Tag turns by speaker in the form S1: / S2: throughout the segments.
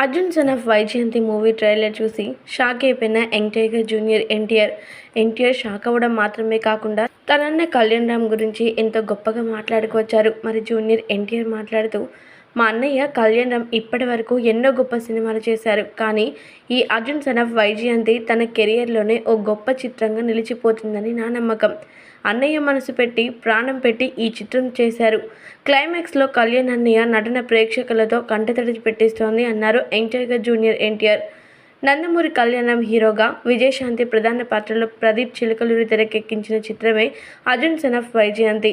S1: Arjun son of Vyjayanthi movie trailer చూసి shock అయిపోయిన young tiger junior NTR. NTR shock అవ్వడం మాత్రమే కాకుండా తనన్న కళ్యాణ్ రామ్ గురించి ఎంతో గొప్పగా మాట్లాడుకొచ్చారు. మరి జూనియర్ ఎన్టీఆర్ మాట్లాడుతూ మా అన్నయ్య కళ్యాణ్ రామ్ ఇప్పటి వరకు ఎన్నో గొప్ప సినిమాలు చేశారు. కానీ ఈ అర్జున్ సన్ ఆఫ్ వైజయంతి తన కెరియర్లోనే ఓ గొప్ప చిత్రంగా నిలిచిపోతుందని నా నమ్మకం. అన్నయ్య మనసు పెట్టి ప్రాణం పెట్టి ఈ చిత్రం చేశారు. క్లైమాక్స్లో కళ్యాణ్ అన్నయ్య నటన ప్రేక్షకులతో కంటతడి పెట్టిస్తోంది అన్నారు యంగ్ జూనియర్ ఎన్టీఆర్. నందమూరి కళ్యాణం హీరోగా విజయశాంతి ప్రధాన పాత్రలో ప్రదీప్ చిలకలూరి తెరకెక్కించిన చిత్రమే అర్జున్ సన్ ఆఫ్ వైజయంతి.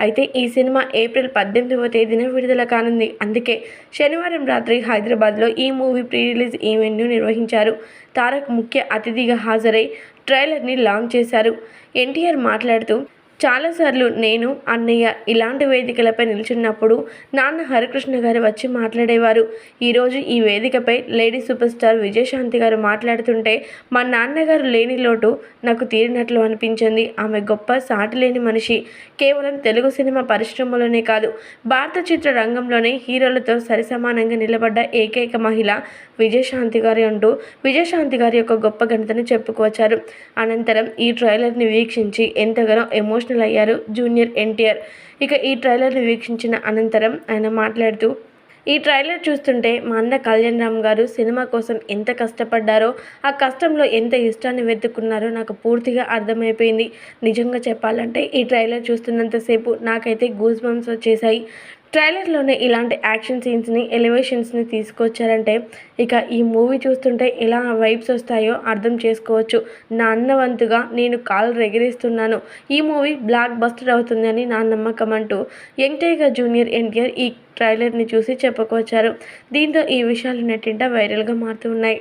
S1: అయితే ఈ సినిమా ఏప్రిల్ పద్దెనిమిదవ తేదీన విడుదల కానుంది. అందుకే శనివారం రాత్రి హైదరాబాద్లో ఈ మూవీ ప్రీ రిలీజ్ ఈవెంట్ను నిర్వహించారు. తారక్ ముఖ్య అతిథిగా హాజరై ట్రైలర్ని లాంచ్ చేశారు. ఎన్టీఆర్ మాట్లాడుతూ చాలాసార్లు నేను అన్నయ్య ఇలాంటి వేదికలపై నిల్చున్నప్పుడు నాన్న హరికృష్ణ గారు వచ్చి మాట్లాడేవారు. ఈరోజు ఈ వేదికపై లేడీ సూపర్ స్టార్ విజయశాంతి గారు మాట్లాడుతుంటే మా నాన్నగారు లేని లోటు నాకు తీరినట్లు అనిపించింది. ఆమె గొప్ప సాటి లేని మనిషి. కేవలం తెలుగు సినిమా పరిశ్రమలోనే కాదు భారత చిత్ర రంగంలోనే హీరోలతో సరిసమానంగా నిలబడ్డ ఏకైక మహిళ విజయశాంతి గారి అంటూ విజయశాంతి గారి యొక్క గొప్ప ఘనతను చెప్పుకొచ్చారు అనంతరం ఈ ట్రైలర్ని వీక్షించి ఎంతగానో ఎమోషనల్ అయ్యారు జూనియర్ ఎన్టీఆర్. ఇక ఈ ట్రైలర్ని వీక్షించిన అనంతరం ఆయన మాట్లాడుతూ ఈ ట్రైలర్ చూస్తుంటే మా అన్న కళ్యాణ్ రామ్ గారు సినిమా కోసం ఎంత కష్టపడ్డారో ఆ కష్టంలో ఎంత ఇష్టాన్ని వెతుక్కున్నారో నాకు పూర్తిగా అర్థమైపోయింది. నిజంగా చెప్పాలంటే ఈ ట్రైలర్ చూస్తున్నంతసేపు నాకైతే గూస్ బంప్స్ వచ్చేసాయి ట్రైలర్లోనే ఇలాంటి యాక్షన్ సీన్స్ని ఎలివేషన్స్ని తీసుకొచ్చారంటే ఇక ఈ మూవీ చూస్తుంటే ఎలా వైబ్స్ వస్తాయో అర్థం చేసుకోవచ్చు. నా అన్నవంతుగా నేను కాలు రెగిరిస్తున్నాను. ఈ మూవీ బ్లాక్ బస్టర్ అవుతుందని నా నమ్మకం అంటూ యంగ్ జూనియర్ ఎన్టీఆర్ ఈ ట్రైలర్ని చూసి చెప్పుకొచ్చారు. దీంతో ఈ విషయాలు నెట్టింట వైరల్గా మారుతూ ఉన్నాయి.